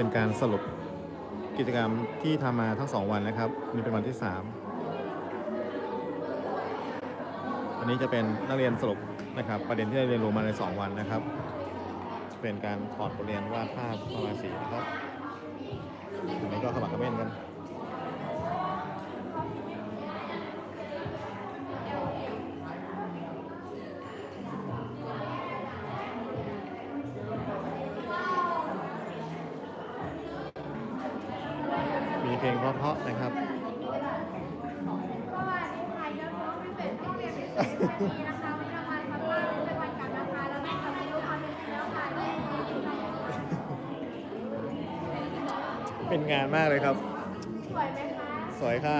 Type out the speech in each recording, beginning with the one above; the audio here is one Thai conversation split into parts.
เป็นการสรุปกิจกรรมที่ทำมาทั้งสองวันนะครับนี่เป็นวันที่สามอันนี้จะเป็นนักเรียนสรุปนะครับ ประเด็นที่ได้เรียนรู้มาในสองวันนะครับ เป็นการถอดบทเรียนวาดภาพระบายสีนะครับอันนี้ก็ขมักเขม้นกัน มี เพลงเพราะนะครับเป็นงานมากเลยครับสวยค่ะ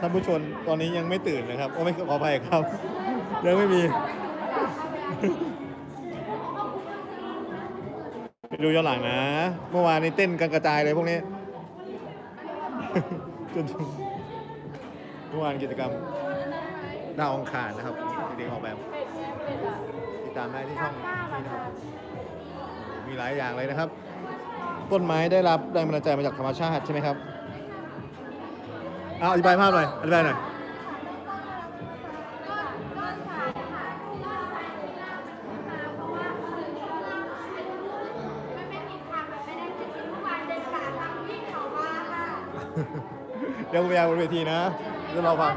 ท่านผู้ชมตอนนี้ยังไม่ตื่นนะครับ โอ้ไม่ขออภัยครับ ยังไม่มี ไปดูย้อนหลังนะ เมื่อวานนี้เต้นกันกระจายเลยพวกนี้ จนถึงเมื่อวานกิจกรรมดาวองคารนะครับเด็กๆออกแบบติดตามได้ที่ช่องนี้นะครับมีหลายอย่างเลยนะครับ ต้นไม้ได้รับแรงบันดาลใจมาจากธรรมชาติใช่ไหมครับเอาอธิบายภาพหน่อยอธิบายหน่อย ยวคุณไปยาบนเวทีนะเดี๋ยวเราฟัง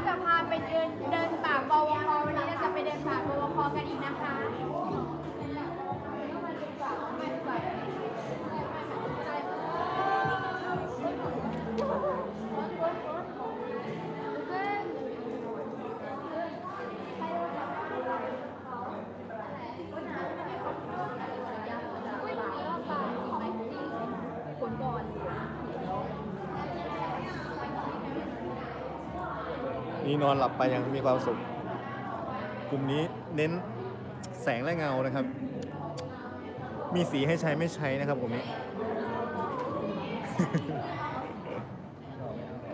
นี่นอนหลับไปยังมีความสุข กลุ่มนี้เน้นแสงและเงานะครับ มีสีให้ใช้ไม่ใช้นะครับกลุ่มนี้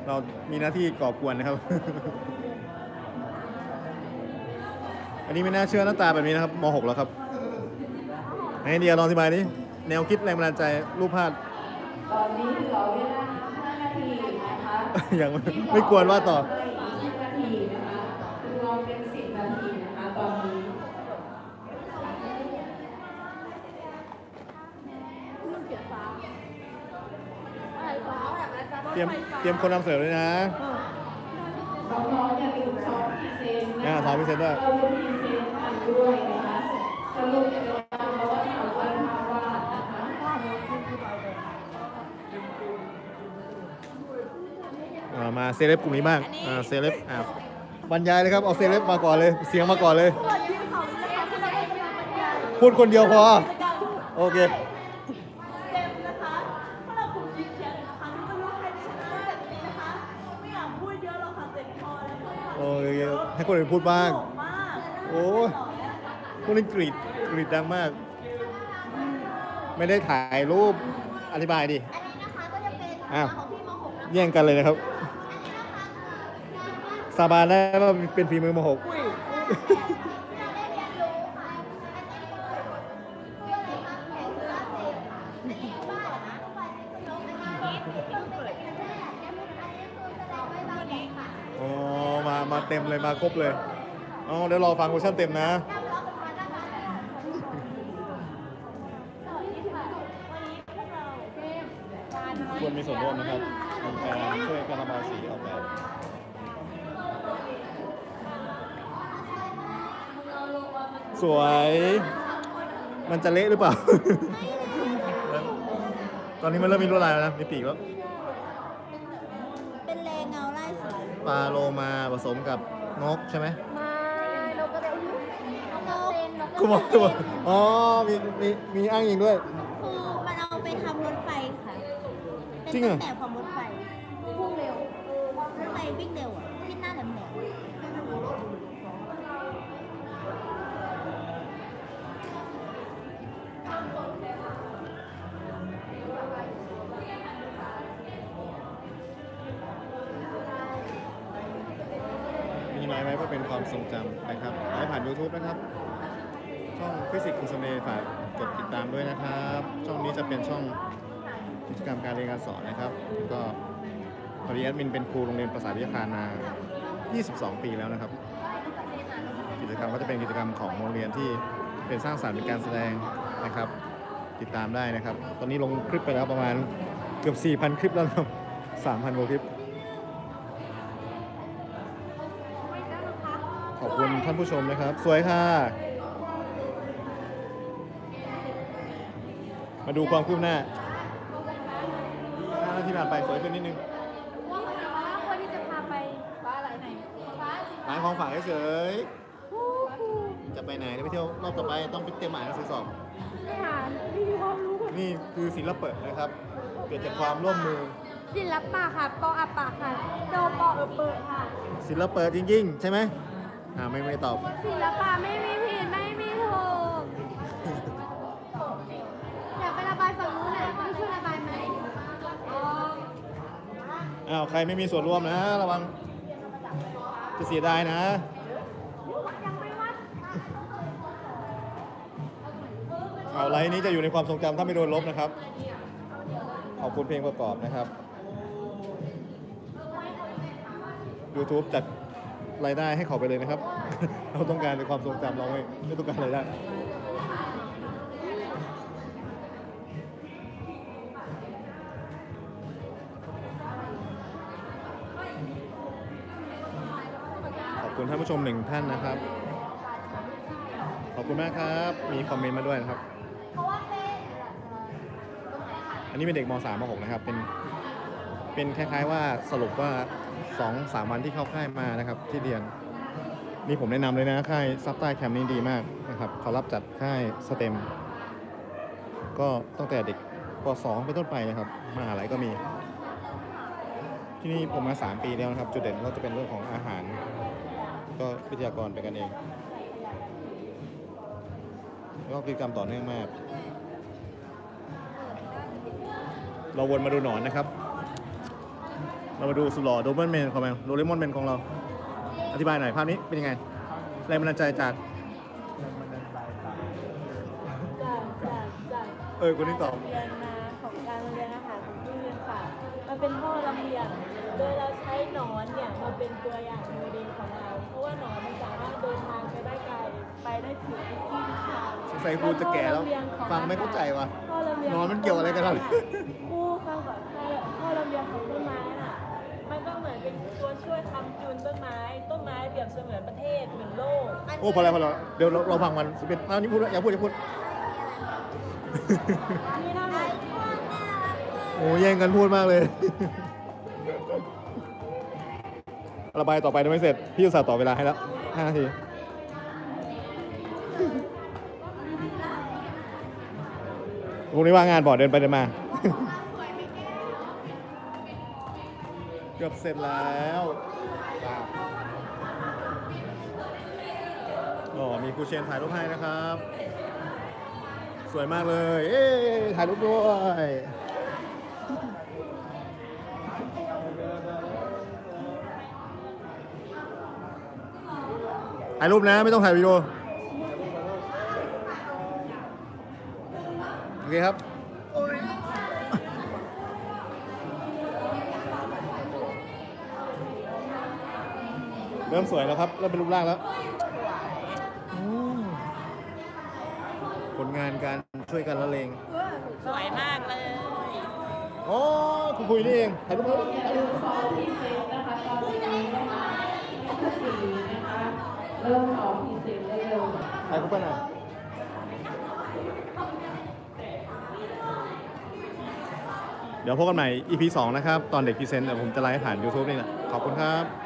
เรามีหน้าที่ก่อกวนนะครับ อันนี้ไม่น่าเชื่อหน้าตาแบบนี้นะครับม .6 แล้วครับไอเดียลองอธิบายดิแนวคิดแรงบันดาลใจรูปภาพตอนนี้เหลือเวลา5นาทีนะคะยังไม่ไม่กวนว่าต่อ ตรียมเตรียมคนนำเสนอด้วยนะน้องๆอย่าลืมซ้อมพรีเซนต์นะอ่าคะซ้อมพรีเซนต์ด้วย เราจะพรีเซนต์กันด้วยนะคะสรุปจะเป็นการเพราะว่าเขาวันภาวาสนะคะอ่ามาเซเลบกลุ่มนี้บ้างอ่าเซเลบอ่าบรรยายเลยครับ เอาเซเลบมาก่อนเลย เสียงมาก่อนเลย พูดคนเดียวพอ โอเค คนอื่นพูดบ้าง โอ้ยพวกนี้กรีดกรีดดังมาก ไม่ได้ถ่ายรูปอธิบายดิอ้าวแย่งกันเลยนะครับ สาบานได้ว่าเป็นฝีมือมหกอ๋อ มามาเต็มเลยมาครบเลยอ๋อเดี๋ยวรอฟังเวอร์ชันเต็มนะควรมีส่วนร่วมนะครับในการช่วยการระบายสีออกแบบสวย มันจะเละหรือเปล่า ตอนนี้มันเริ่มมีลวดลายแล้วนะมีปีกแล้ว เป็นแรงเงาไล่สี ปลาโลมาผสมกับนกใช่ไหมไม่นกกระเด็นนกเป็นนกคุณบอกคุณบอกอ๋อมีมีมีอ้างอิงด้วย คือมันเอาไปทำรถไฟค่ะเป็นจริงเหรอต้นแบบของรถ มีไม้ไว้เพื่อเป็นความทรงจำนะครับไว้ผ่าน YouTube นะครับ ช่องฟิสิกส์คุณสเมย์ฝากกดติดตามด้วยนะครับ ช่องนี้จะเป็นช่องกิจกรรมการเรียนการสอนนะครับ ก็ปริยัติมินเป็นครูโรงเรียนภาษาวิทยาคารมา 22 ปีแล้วนะครับ กิจกรรมก็จะเป็นกิจกรรมของโรงเรียนที่เป็นสร้างสรรค์เป็นการแสดงนะครับ ติดตามได้นะครับ ตอนนี้ลงคลิปไปแล้วประมาณเกือบ 4,000 คลิปแล้วครับ3,000กว่าคลิป อบคุณท่านผู้ชมนะครับ สวยค่ะ มาดูความคืบหน้าห้านาทีผ่านไปสวยขึ้นนิดนึงคนที่จะพาไปฟ้าอะไรไหนฟ้าสิร้านของฝากเฉยๆจะไปไหนไปเที่ยวรอบต่อไปต้องไปเตรียมอ่านหนังสือสอบไม่หาไม่มีความรู้นี่คือศิลปะนะครับ เกิดจากความร่วมมือ ศิลปะค่ะปออัปปะค่ะโดปอเออเปิดค่ะ ศิลปะจริงๆ ใช่ไหม อ่าไม่ไม่ตอบ ศิลปะไม่มีผิดไม่มีถูกอยากไประบายฝั่งนู้นน่ะไม่ช่วยระบายไหมอ๋ออ้าวใครไม่มีส่วนร่วมนะ ระวัง จะเสียดายนะ ยังไม่วัดเอาไลน์นี้จะอยู่ในความทรงจำถ้าไม่โดนลบนะครับ ขอบคุณเพลงประกอบนะครับ YouTube จัด รายได้ให้เขาไปเลยนะครับ เราต้องการในความทรงจำเราไม่ไม่ต้องการรายได้ขอบคุณท่านผู้ชมหนึ่งท่านนะครับ ขอบคุณมากครับ มีคอมเมนต์มาด้วยนะครับ อันนี้เป็นเด็กม .3 ม .6 นะครับ เป็น เป็นคล้าย ๆ ว่าสรุปว่า2 3วันที่เข้าค่ายมานะครับ ที่เรียน นี่ผมแนะนำเลยนะค่ายซับใต้แคมป์นี้ดีมากนะครับเขารับจัดค่ายสเต็ม ก็ตั้งแต่เด็กป .2 เป็นต้นไปนะครับมหาลัยก็มี ที่นี่ผมมา 3 ปีแล้วนะครับ จุดเด่นก็จะเป็นเรื่องของอาหาร ก็วิทยากรเป็นกันเองก็กิจกรรมต่อเนื่องมาก เราวนมาดูหนอนนะครับ เรามาดูสุดหล่อโดเบิลแมนของเราโดเรมอนแมนของเรา อธิบายหน่อยภาพนี้เป็นยังไงแรงบันดาลใจจาก จากจากจากเออคนที่ตอบเรียนมาของการเรียนอาหารของที่เรียนค่ะ มันเป็นท่อลำเลียงโดยเราใช้หนอนเนี่ยมาเป็นตัวอย่างโมเดลของเรา เพราะว่าหนอนมันสามารถเดินทางไปได้ไกลไปได้ถึงทุกที่ทุกทางสงสัยครูจะแก่แล้วฟังไม่เข้าใจว่ะท่อลำเลียงนอนมันเกี่ยวอะไรกันล่ะครูฟังก่อนท่อท่อลำเลียงของต้ ช่วยค้ำจุนต้นไม้ ต้นไม้เปรียบเสมือนประเทศเหมือนโลก โอ้พอแล้วพอแล้วเดี๋ยวเราเราฟังมันเป็นเอานี่พูดแล้วอย่าพูดอย่าพูดนี่น่ารักโอ้แย่งกันพูดมากเลย ระบายต่อไปยังไม่เสร็จ พี่อุตส่าห์ต่อเวลาให้แล้วห้านาทีพรุ่งนี้ว่างงานบอกเดินไปเดินมา เกือบเสร็จแล้วอ๋อมีครูเชนถ่ายรูปให้นะครับ สวยมากเลย เอ้ยถ่ายรูปด้วยถ่ายรูปนะ ไม่ต้องถ่ายวิดีโอ โอเคครับ เริ่มสวยแล้วครับ เริ่มเป็นรูปร่างแล้วอืมผลงานการช่วยกันละเลง สวยมากเลยอ๋อคุณคุยนี่เองถ่ายรูปแล้วอย่าลืมสอบพรีเซนต์นะคะตอนนี้นะคะที่สี่นะคะเริ่มสอบพรีเซนต์ได้เร็วถ่ายรูปไปหน่อยเดี๋ยวพบกันใหม่ EP 2 นะครับ ตอนเด็กพรีเซนต์เดี๋ยวผมจะไลฟ์ผ่าน YouTube นี่แหละขอบคุณครับ